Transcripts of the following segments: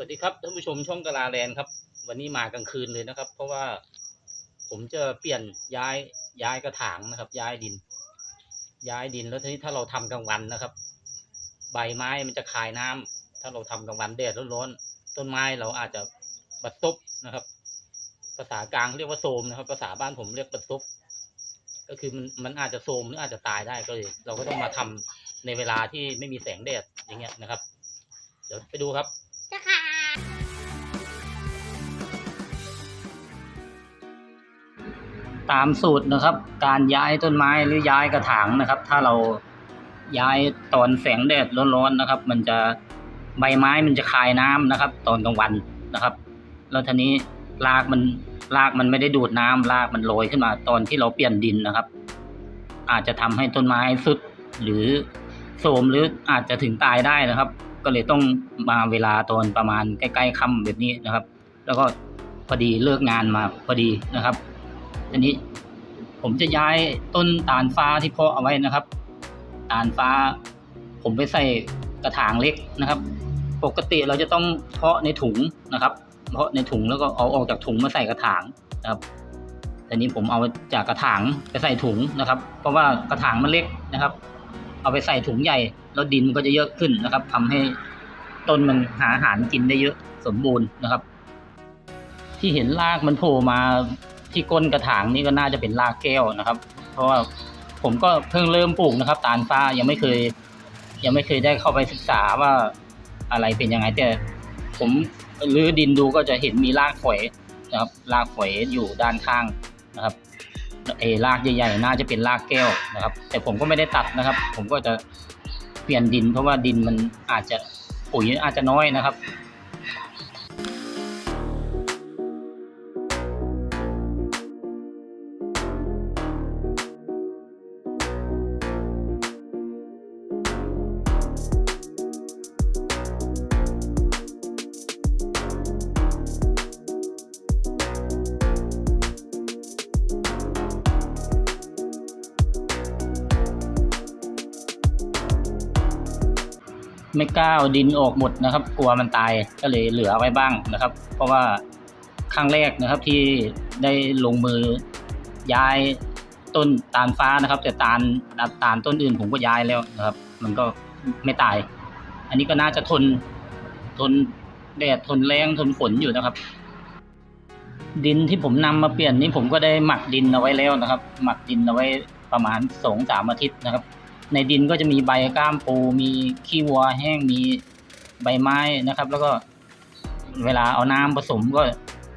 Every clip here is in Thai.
วัสดีครับท่านผู้ชมช่องกะลาแลนด์ครับ วันนี้มากลางคืนเลยนะครับ เพราะว่าผมจะเปลี่ยนย้ายย้ายกระถางนะครับ ย้ายดิน ย้ายดินแล้วทีนี้ถ้าเราทำกลางวันนะครับ ใบไม้มันจะคายน้ำถ้าเราทำกลางวันแดดร้อนๆต้นไม้เราอาจจะบัดซบนะครับ ภาษากลางเรียกว่าโทมนะครับ ภาษาบ้านผมเรียกบัดซบก็คือมันมันอาจจะโทมหรืออาจจะตายได้ก็เลย เราก็ต้องมาทำในเวลาที่ไม่มีแสงแดดอย่างเงี้ยนะครับ เดี๋ยวไปดูครับ ตามสูตรนะครับ การย้ายต้นไม้หรือย้ายกระถางนะครับ ถ้าเราย้ายตอนแสงแดดร้อนๆนะครับ มันจะใบไม้มันจะคายน้ำนะครับ ตอนกลางวันนะครับ แล้วทีนี้รากมันรากมันไม่ได้ดูดน้ำรากมันโรยขึ้นมาตอนที่เราเปลี่ยนดินนะครับ อาจจะทำให้ต้นไม้สุดหรือโทมหรืออาจจะถึงตายได้นะครับ ก็เลยต้องมาเวลาตอนประมาณใกล้ๆค่ำแบบนี้นะครับ แล้วก็พอดีเลิกงานมาพอดีนะครับ อันนี้ผมจะย้ายต้นตาลฟ้าที่เพาะเอาไว้นะครับ ตาลฟ้า ผมไปใส่กระถางเล็กนะครับ ปกติเราจะต้องเพาะในถุงนะครับ เพาะในถุงแล้วก็เอาออกจากถุงมาใส่กระถางนะครับแต่นี้ผมเอาจากกระถางไปใส่ถุงนะครับ เพราะว่ากระถางมันเล็กนะครับ เอาไปใส่ถุงใหญ่แล้วดินมันก็จะเยอะขึ้นนะครับทำให้ต้นมันหาอาหารกินได้เยอะสมบูรณ์นะครับ ที่เห็นรากมันโผล่มา ที่ก้นกระถางนี่ก็น่าจะเป็นรากแก้วนะครับ เพราะว่าผมก็เพิ่งเริ่มปลูกนะครับ ตาลฟ้ายังไม่เคย ยังไม่เคยได้เข้าไปศึกษาว่าอะไรเป็นยังไงแต่ผมรื้อดินดูก็จะเห็นมีรากฝอยนะครับรากฝอยอยู่ด้านข้างนะครับเออรากใหญ่ๆน่าจะเป็นรากแก้วนะครับ แต่ผมก็ไม่ได้ตัดนะครับ ผมก็จะเปลี่ยนดิน เพราะว่าดินมันอาจจะปุ๋ยอาจจะน้อยนะครับ ไม่กล้าดินออกหมดนะครับ กลัวมันตายก็เลยเหลือไว้บ้างนะครับ เพราะว่าครั้งแรกนะครับที่ได้ลงมือย้ายต้นตาลฟ้านะครับ แต่ตาลตาลต้นอื่นผมก็ย้ายแล้วนะครับ มันก็ไม่ตาย อันนี้ก็น่าจะทนทนแดดทนแรงทนฝนอยู่นะครับ ดินที่ผมนำมาเปลี่ยนนี่ผมก็ได้หมักดินเอาไว้แล้วนะครับ หมักดินเอาไว้ประมาณสองสามอาทิตย์นะครับ ในดินก็จะมีใบก้ามปู มีขี้วัวแห้งมีใบไม้นะครับ แล้วก็เวลาเอาน้ำผสมก็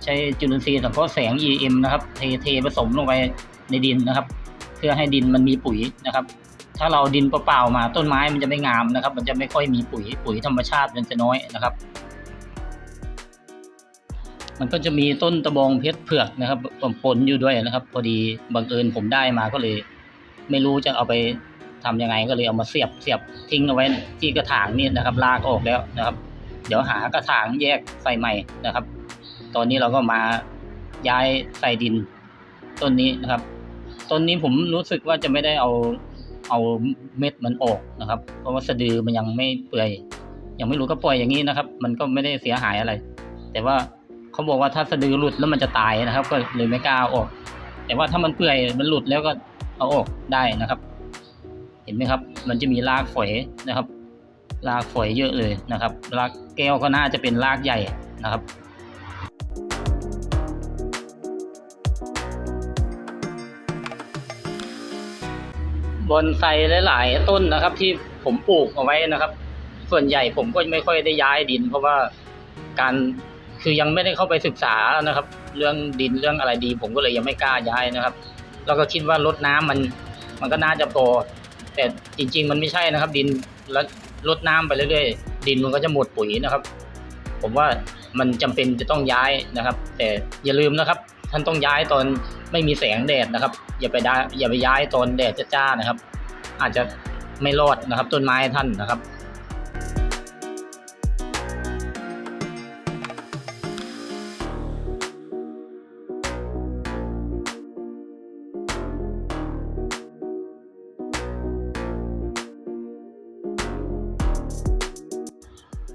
ใช้จุลินทรีย์สังเคราะห์แสง EM นะครับเทเทผสมลงไปในดินนะครับ เพื่อให้ดินมันมีปุ๋ยนะครับ ถ้าเราดินเปล่าๆมาต้นไม้มันจะไม่งามนะครับ มันจะไม่ค่อยมีปุ๋ยปุ๋ยธรรมชาติมันจะน้อยนะครับ มันก็จะมีต้นตะบองเพชรเผือกนะครับปนอยู่ด้วยนะครับ พอดีบังเอิญผมได้มาก็เลย ไม่รู้จะเอาไป ทำยังไงก็เลยเอามาเสียบเสียบทิ้งเอาไว้ที่กระถางนี่นะครับ ลากออกแล้วนะครับ เดี๋ยวหากระถางแยกใส่ใหม่นะครับ ตอนนี้เราก็มาย้ายใส่ดินต้นนี้นะครับต้นนี้ผมรู้สึกว่าจะไม่ได้เอาเอาเม็ดมันออกนะครับ เพราะว่าสะดือมันยังไม่เปื่อย ยังไม่รู้ก็ปล่อยอย่างนี้นะครับ มันก็ไม่ได้เสียหายอะไร แต่ว่าเขาบอกว่าถ้าสะดือหลุดแล้วมันจะตายนะครับ ก็เลยไม่กล้าเอาออก แต่ว่าถ้ามันเปื่อยมันหลุดแล้วก็เอาออกได้นะครับ เห็นไหมครับ มันจะมีรากฝอยนะครับ รากฝอยเยอะเลยนะครับ รากแก้วก็น่าจะเป็นรากใหญ่นะครับบอนไซหลาย ๆ ต้นนะครับ ที่ผมปลูกเอาไว้นะครับ ส่วนใหญ่ผมก็ไม่ค่อยได้ย้ายดิน เพราะว่าการคือยังไม่ได้เข้าไปศึกษานะครับ เรื่องดินเรื่องอะไรดี ผมก็เลยยังไม่กล้าย้ายนะครับ แล้วก็คิดว่ารดน้ำมัน มันก็น่าจะพอแต่ จริง ๆ มันไม่ใช่นะครับ ดินแล้วลดน้ำไปเรื่อยๆ ดินมันก็จะหมดปุ๋ยนะครับ ผมว่ามันจำเป็นจะต้องย้ายนะครับ แต่อย่าลืมนะครับ ท่านต้องย้ายตอนไม่มีแสงแดดนะครับ อย่าไปได้อย่าไปย้ายตอนแดดจ้าๆนะครับ อาจจะไม่รอดนะครับ ต้นไม้ท่านนะครับ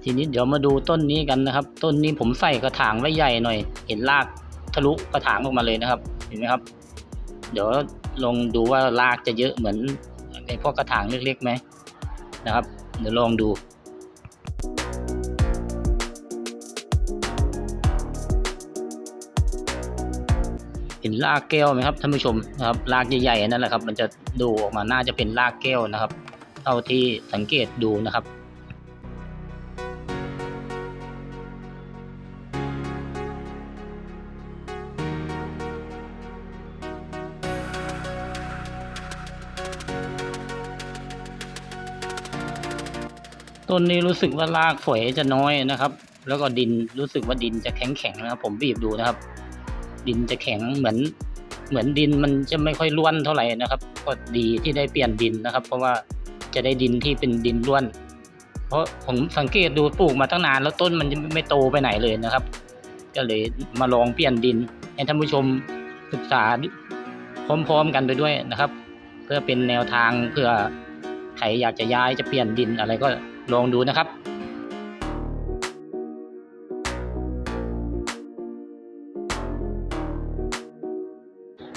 ทีนี้เดี๋ยวมาดูต้นนี้กันนะครับ ต้นนี้ผมใส่กระถางไว้ใหญ่หน่อย เห็นรากทะลุกระถางออกมาเลยนะครับ เห็นไหมครับ เดี๋ยวลองดูว่ารากจะเยอะเหมือนไอ้พวกกระถางเล็กๆไหมนะครับ เดี๋ยวลองดูเห็นรากแก้วไหมครับท่านผู้ชมนะครับรากใหญ่ๆนั่นแหละครับ มันจะดูออกมาน่าจะเป็นรากแก้วนะครับ เท่าที่สังเกตดูนะครับ ต้นนี้รู้สึกว่ารากฝอยจะน้อยนะครับ แล้วก็ดินรู้สึกว่าดินจะแข็งแข็งนะครับ ผมบีบดูนะครับ ดินจะแข็งเหมือน เหมือนดินมันจะไม่ค่อยร่วนเท่าไหร่นะครับ ก็ดีที่ได้เปลี่ยนดินนะครับ เพราะว่าจะได้ดินที่เป็นดินร่วน เพราะผมสังเกตดูปลูกมาตั้งนาน แล้วต้นมันจะไม่โตไปไหนเลยนะครับ ก็เลยมาลองเปลี่ยนดินให้ท่านผู้ชมศึกษาพร้อมๆกันไปด้วยนะครับ เพื่อเป็นแนวทางเพื่อใครอยากจะย้ายจะเปลี่ยนดินอะไรก็ ลองดูนะครับ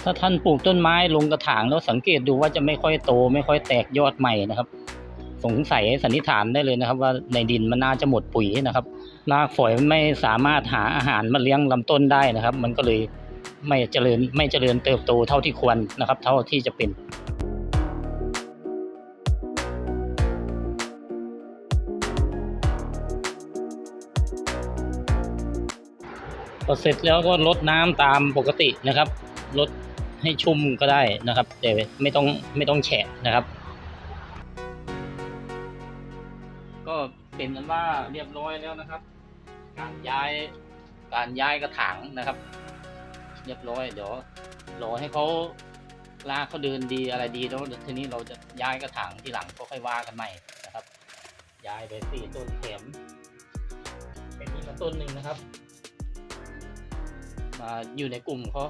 ถ้าท่านปลูกต้นไม้ลงกระถางแล้วสังเกตดูว่าจะไม่ค่อยโต ไม่ค่อยแตกยอดใหม่นะครับ สงสัยสันนิษฐานได้เลยนะครับ ว่าในดินมันน่าจะหมดปุ๋ยนะครับรากฝอยไม่สามารถหาอาหารมาเลี้ยงลำต้นได้นะครับ มันก็เลยไม่เจริญไม่เจริญเติบโตเท่าที่ควรนะครับ เท่าที่จะเป็น พอเสร็จแล้วก็ลดน้ำตามปกตินะครับลดให้ชุ่มก็ได้นะครับ แต่ไม่ต้องไม่ต้องแฉะนะครับ ก็เป็นนั้นว่าเรียบร้อยแล้วนะครับ การย้ายการย้ายกระถางนะครับ เรียบร้อยเดี๋ยวรอให้เขาลากเขาเดินดีอะไรดีแล้วทีนี้เราจะย้ายกระถางที่หลังก็ค่อยว่ากันใหม่นะครับ ย้ายไปสี่ต้นแถมเป็นอีกมาต้นหนึ่งนะครับ มาอยู่ในกลุ่มเขา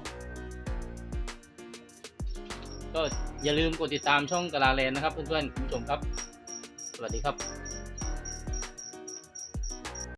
ก็อย่าลืมกดติดตามช่องกะลาแลนนะครับเพื่อนๆคุณผู้ชมครับ สวัสดีครับ